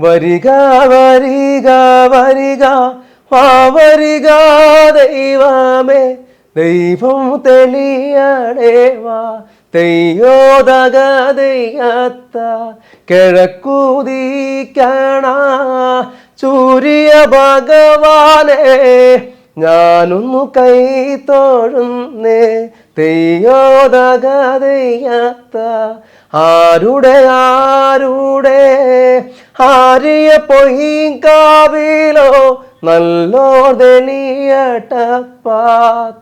വരിക വരിക വരിക വാ വരിക ദൈവമേ. ദൈവം തെളിയടേവാ തെയ്യോതക ദയ്യത്ത കിഴക്കുതീക്കണ ചൂരിയ ഭഗവാനെ. ഞാനൊന്നു കൈ തോഴുന്നേ തെയ്യോതക ദയ്യത്ത ആരുടെ ആരുടെ ആരിയ പൊയ്ക്കാവിലോ നല്ലോ തെളിയട്ടപ്പ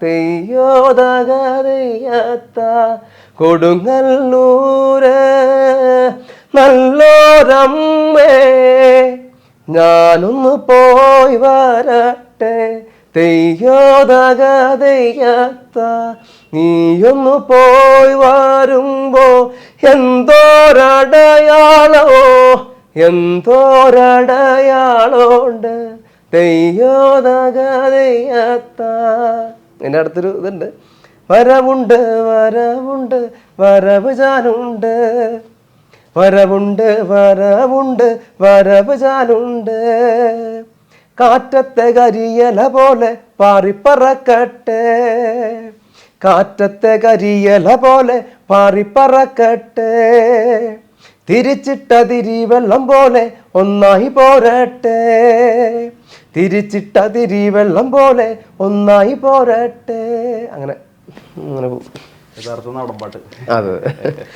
തെയ്യോതകറിയത്ത കൊടുങ്ങല്ലൂര്. നല്ലോരമ്മേ ഞാനൊന്ന് പോയി വരട്ടെ തെയ്യോതകതയ്യത്ത നീയൊന്നു പോയി വരുമ്പോ എന്തോരടയാളോ എന്തോരടയാളോണ്ട്. തെയ്യോതകതയ്യത്ത എന്റെ അടുത്തൊരു ഇതുണ്ട്. വരവുണ്ട് വരവുണ്ട് വരവ് ചാനുണ്ട് വരവുണ്ട് വരവുണ്ട് വരവ് ചാനുണ്ട് കാറ്റത്തെ കരിയല പോലെ പാറിപ്പറക്കട്ടെ. കാറ്റത്തെ കരിയല പോലെ പാറിപ്പറക്കട്ടെ. തിരിച്ചിട്ട വെള്ളം പോലെ ഒന്നായി പോരട്ടെ. തിരിച്ചിട്ടതിരി വെള്ളം പോലെ ഒന്നായി പോരട്ടെ. അങ്ങനെ അങ്ങനെ പോകും. യഥാർത്ഥ അതെ.